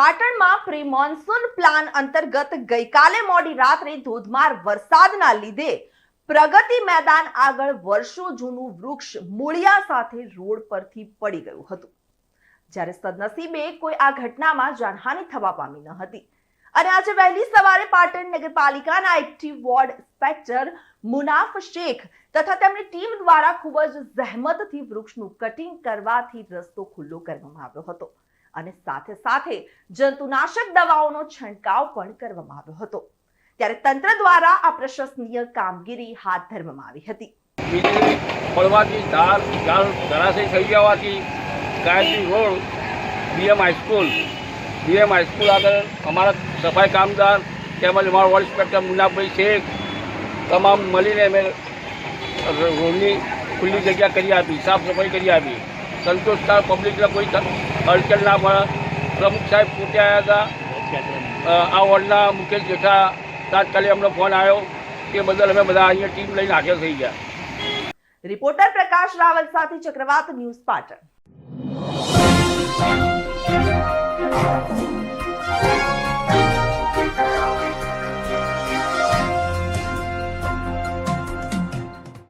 પાટણમાં pre plan અંતર્ગત ગઈકાલે મોડી રાત્રે ધોધમાર વરસાદના લીધે પ્રગતિ મેદાન આગળ વર્ષો જૂનું વૃક્ષ મૂળિયા સાથે રોડ પરથી પડી ગયું હતું. જ્યારે સદનસીબે કોઈ આ ઘટનામાં જાનહાનિ થવા પામી ન હતી. અને આજે વહેલી સવારે પાટણ નગરપાલિકાના active ward inspector Munaf Shaikh તથા તેમની ટીમ દ્વારા ખૂબ જ જહેમતથી વૃક્ષનું કટિંગ કરવાથી રસ્તો ખુલ્લો કરવામાં આવ્યો હતો. અને સાથે સાથે જંતુનાશક દવાઓનો છંટકાવ પણ કરવામાં આવ્યો હતો. ત્યારે તંત્ર દ્વારા આ પ્રશંસનીય કામગીરી હાથ ધરવામાં આવી હતી. વીજળી, પડવાથી ધાર ધરાશય થઈ જવાથી Gayatri road BM high school BM high school આગળ અમારા સફાઈ કામદાર તેમજ અમારા વોર્ડ ઇન્સ્પેક્ટર મુનાભાઈ શેખ તમામ મળીને અમે રોડની ખુલ્લી જગ્યા કરી આપી, સાફ સફાઈ કરી આપી. સંતોષકાર પબ્લિકને કોઈ અડચણ ના પડે. પ્રમુખ સાહેબ પોતે આવ્યા હતા. આ વોર્ડના મુકેશ જેઠા તાત્કાલિક અમને ફોન આવ્યો તે બદલ અમે બધા અહીંયા ટીમ લઈને હાજર થઈ ગયા. રિપોર્ટર પ્રકાશ રાવલ સાથે ચક્રવાત ન્યૂઝ પાટણ.